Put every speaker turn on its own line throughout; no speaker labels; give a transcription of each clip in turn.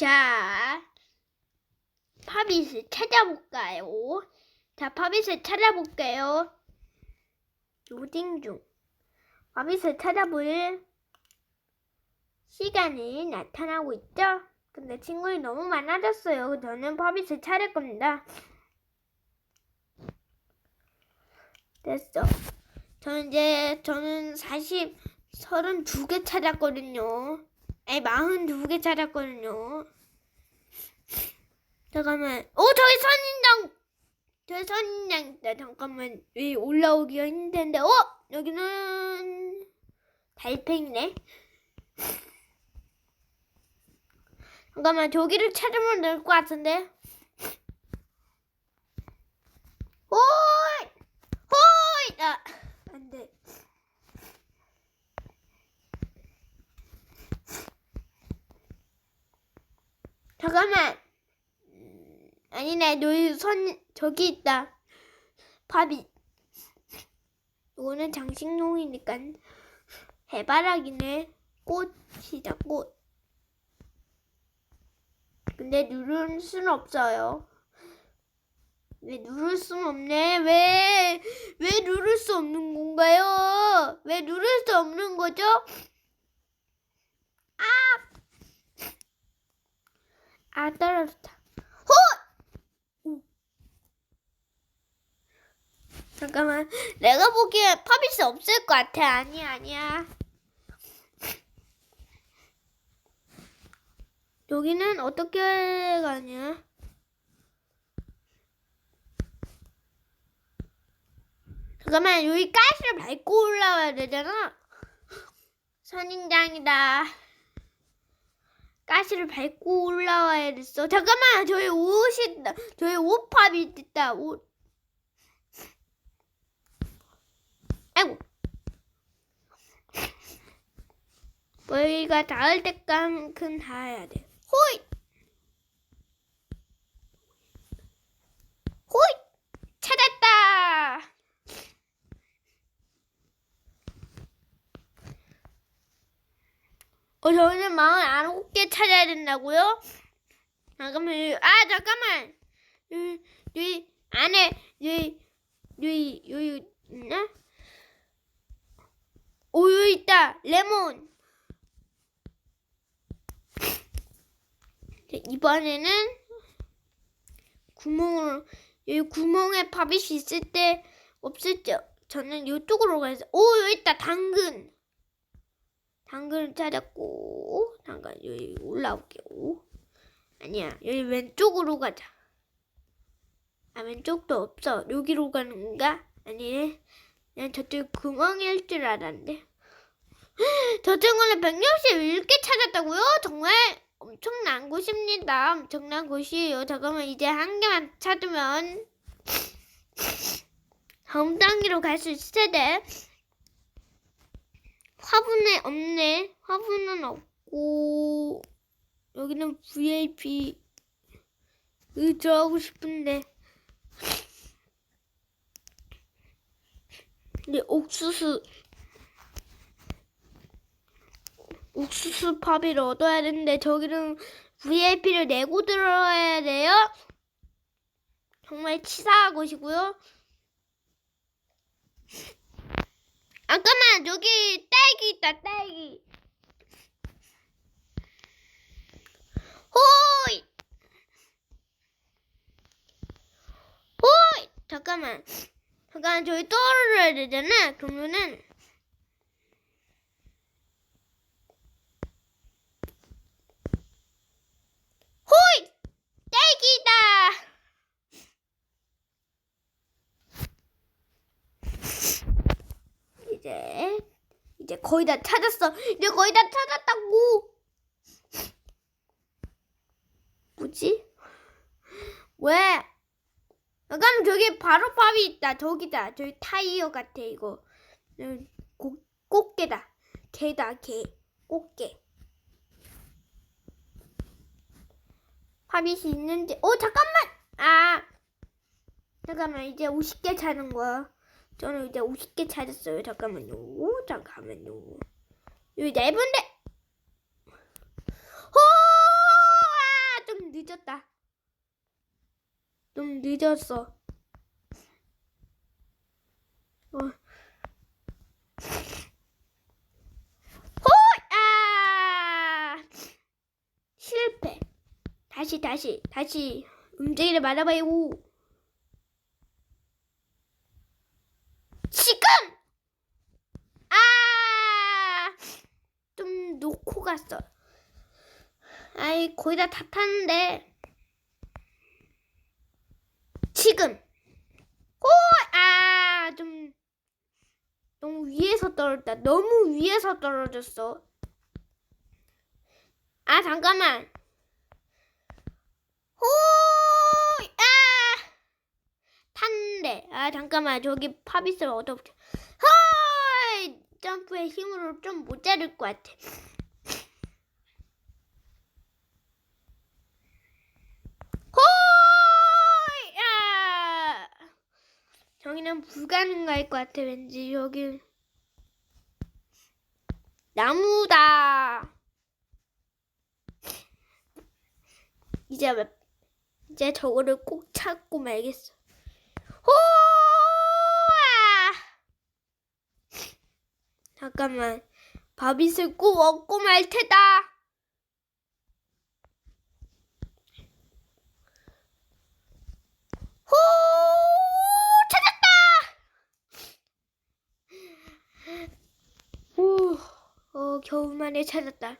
자, 파빗을 찾아볼까요? 자, 파빗을 찾아볼게요. 로딩 중. 파빗을 찾아볼 시간이 나타나고 있죠? 근데 친구들이 너무 많아졌어요. 저는 파빗을 찾을 겁니다. 됐어. 저는 이제, 저는 40, 32개 찾았거든요. 아니, 42개 찾았거든요. 잠깐만. 오, 저기 선인장! 저기 선인장 있다. 잠깐만. 여기 올라오기가 힘든데, 어? 여기는 달팽이네. 잠깐만, 저기를 찾으면 될 것 같은데. 호이! 호이! 아, 안 돼. 잠깐만. 음, 아니네, 여기 선, 저기 있다. 밥이. 이거는 장식용이니까. 해바라기네. 꽃이다, 꽃. 근데 누를 순 없어요. 왜 누를 순 없네? 왜, 왜 누를 수 없는 건가요? 왜 누를 수 없는 거죠? 아! 아, 떨어졌다. 호! 오. 잠깐만. 내가 보기엔 파비스 없을 것 같아. 아니야, 아니야. 여기는 어떻게 가냐? 잠깐만, 여기 가스를 밟고 올라와야 되잖아. 선인장이다. 가시를 밟고 올라와야 됐어. 잠깐만, 저희 옷이. 저희 옷팝이 있다. 옷. 아이고. 저희가 닿을 때만큼 닿아야 돼. 호이! 호이! 찾았다! 어, 저희는 마을 아홉 개 찾아야 된다고요? 잠깐만, 여기- 아, 잠깐만! 여기, 안에, 여기, 여기, 여기 있나? 오, 여기 있다! 레몬! 자, 이번에는 구멍을, 여기 구멍에 바빗이 있을 때, 없을 때, 저는 이쪽으로 가서, 오, 여기 있다! 당근! 당근을 찾았고 잠깐 여기 올라올게요. 아니야 여기 왼쪽으로 가자. 아 왼쪽도 없어. 여기로 가는 건가? 아니네. 난 저쪽 구멍일 줄 알았는데. 저 친구는 161개 찾았다고요? 정말 엄청난 곳입니다. 엄청난 곳이에요. 잠깐만 이제 한 개만 찾으면 다음 단계로 갈 수 있어야 돼. 화분에 없네. 화분은 없고 여기는 VIP 의저하고 싶은데 근데 옥수수 옥수수 팝을 얻어야 되는데 저기는 VIP를 내고 들어야 돼요. 정말 치사한 곳이고요. 잠깐만 여기 딸기 있다 딸기. 호이. 호이. 잠깐만. 잠깐 저기 떨어져야 되잖아. 그러면은 호이 딸기다 이제 이제 거의 다 찾았어. 이제 거의 다 찾았다고. 뭐지? 왜? 잠깐 저기 바로 밥이 있다. 저기다. 저기 타이어 같아 이거. 음, 고, 꽃게다. 개다 개. 꽃게. 팝잇이 있는지. 어 잠깐만. 아 잠깐만 이제 50개 찾은 거야. 저는 이제 50개 찾았어요. 잠깐만요. 잠깐만요. 이네 분데. 호! 아, 좀 늦었다. 좀 늦었어. 어. 호! 아! 실패. 다시 다시 다시 움직이를 말아봐요. 좀 놓고 갔어. 아이 거의 다 다 탔는데 지금 호! 아! 좀 너무 위에서 떨어졌다. 너무 위에서 떨어졌어. 아 잠깐만. 호! 아! 탔는데. 아 잠깐만. 저기 파비스를 얻어볼게. 헐! 점프의 힘으로 좀 모자랄 것 같아. 홀! 야! 저기는 불가능할 것 같아, 왠지. 여기 나무다. 이제, 몇- 이제 저거를 꼭 찾고 말겠어. 호! 잠깐만. 밥잇을 꼭 얻고 말 테다. 호! 찾았다! 오, 어, 겨우 만에 찾았다.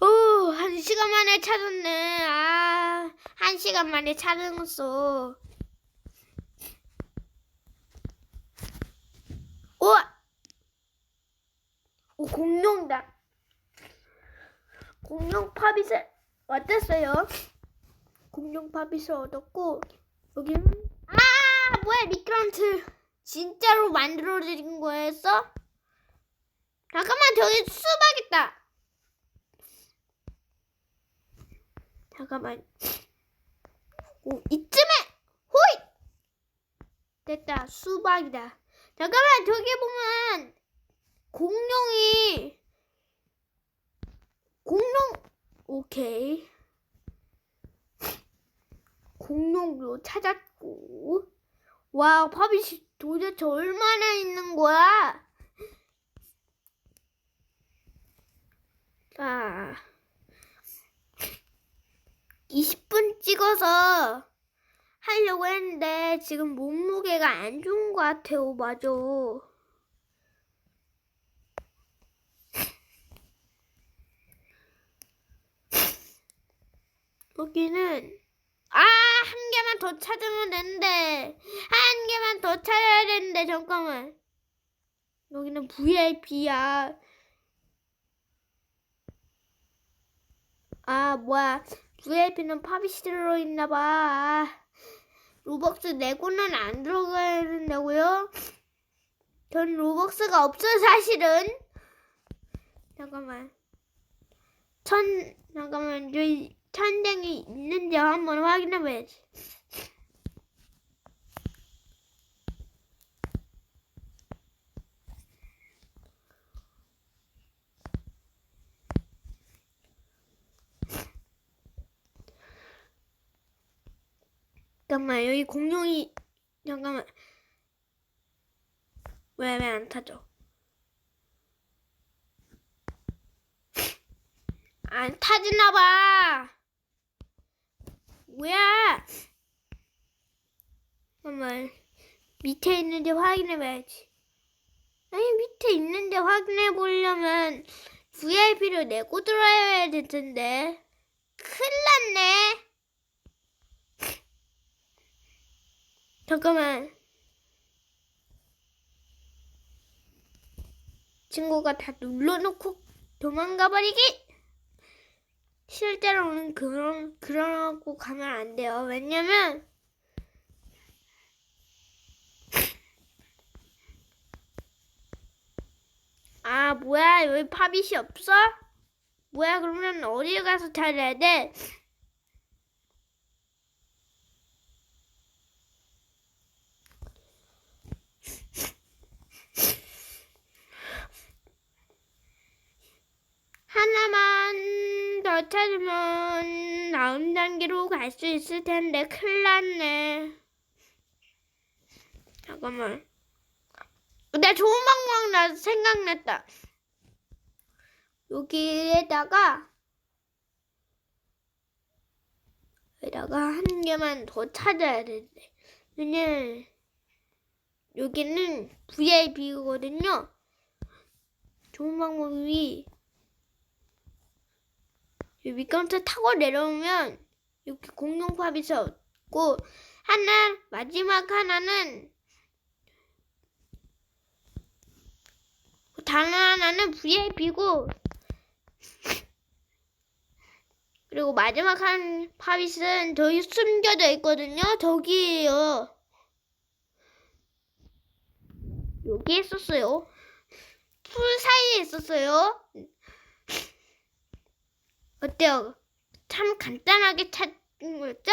오, 한 시간 만에 찾았네. 아, 한 시간 만에 찾았어. 오! 오, 공룡이다. 공룡 팝잇을 어땠어요? 공룡 팝잇을 얻었고 여기는 아 뭐야 미끄럼틀 진짜로 만들어진 거였어? 잠깐만 저기 수박 있다. 잠깐만. 오 이쯤에 호이 됐다 수박이다. 잠깐만 저기 보면 공룡이 공룡 오케이 공룡도 찾았고 와 파빗이 도대체 얼마나 있는 거야? 자 20분 찍어서 하려고 했는데 지금 몸무게가 안 좋은 것 같아요 맞아 여기는 아, 한 개만 더 찾으면 되는데. 한 개만 더 찾아야 되는데 잠깐만. 여기는 VIP야. 아, 뭐야. VIP는 팝잇이 들어있나 봐. 아, 로벅스 내고는 안 들어가야 된다고요? 전 로벅스가 없어요, 사실은. 잠깐만. 천, 잠깐만. 저기 천장이 있는지 한번 확인해 봐야지. 잠깐만 여기 공룡이 잠깐만 왜 왜 안 타죠? 안 타지나 봐. 뭐야? 잠깐만 밑에 있는지 확인해 봐야지. 아니 밑에 있는데 확인해 보려면 VIP를 내고 들어야 될 텐데. 큰일 났네. 잠깐만. 친구가 다 눌러놓고 도망가 버리기. 실제로는 그런 그러고 가면 안 돼요. 왜냐면 아 뭐야 여기 팝잇이 없어? 뭐야 그러면 어디 가서 찾아야 돼? 하나만 더더 찾으면 다음 단계로 갈 수 있을 텐데 큰일 났네. 잠깐만. 나 좋은 방법 나 생각났다. 여기에다가 여기다가 한 개만 더 찾아야 되는데. 왜냐면 여기는 VIP거든요. 좋은 방법이 이 미끄럼틀 타고 내려오면 이렇게 공룡 팝이 있고 하나 마지막 하나는 다른 하나는 VIP고 그리고 마지막 한 팝잇은 저기 숨겨져 있거든요. 저기에요. 여기 있었어요. 풀 사이에 있었어요. 어때요? 참 간단하게 찾은 거죠?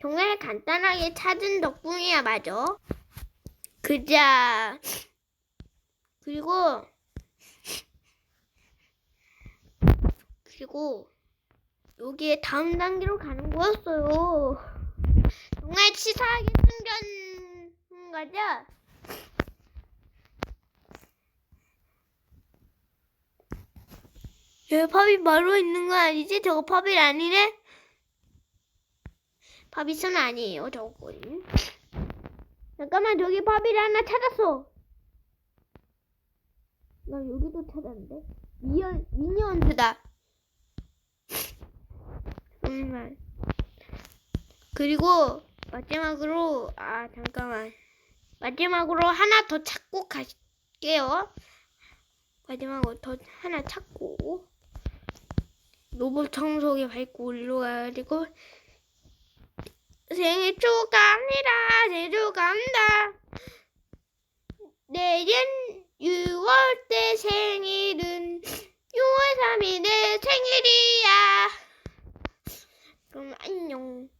정말 간단하게 찾은 덕분이야, 맞아. 그자. 그리고, 그리고, 여기에 다음 단계로 가는 거였어요. 정말 치사하게 숨겨진 거죠? 여기 팝이 바로 있는 거 아니지? 저거 팝이 아니네? 팝잇은 아니에요, 저거는. 잠깐만, 저기 팝잇 하나 찾았어. 나 여기도 찾았는데. 미연, 미니언즈다. 정말. 그리고, 마지막으로, 아, 잠깐만. 마지막으로 하나 더 찾고 갈게요. 마지막으로 더 하나 찾고. 로봇 청소기 밟고 올라가야 되고 생일 축하합니다. 제주 간다. 내년 6월 때 생일은 6월 3일 내 생일이야. 그럼 안녕.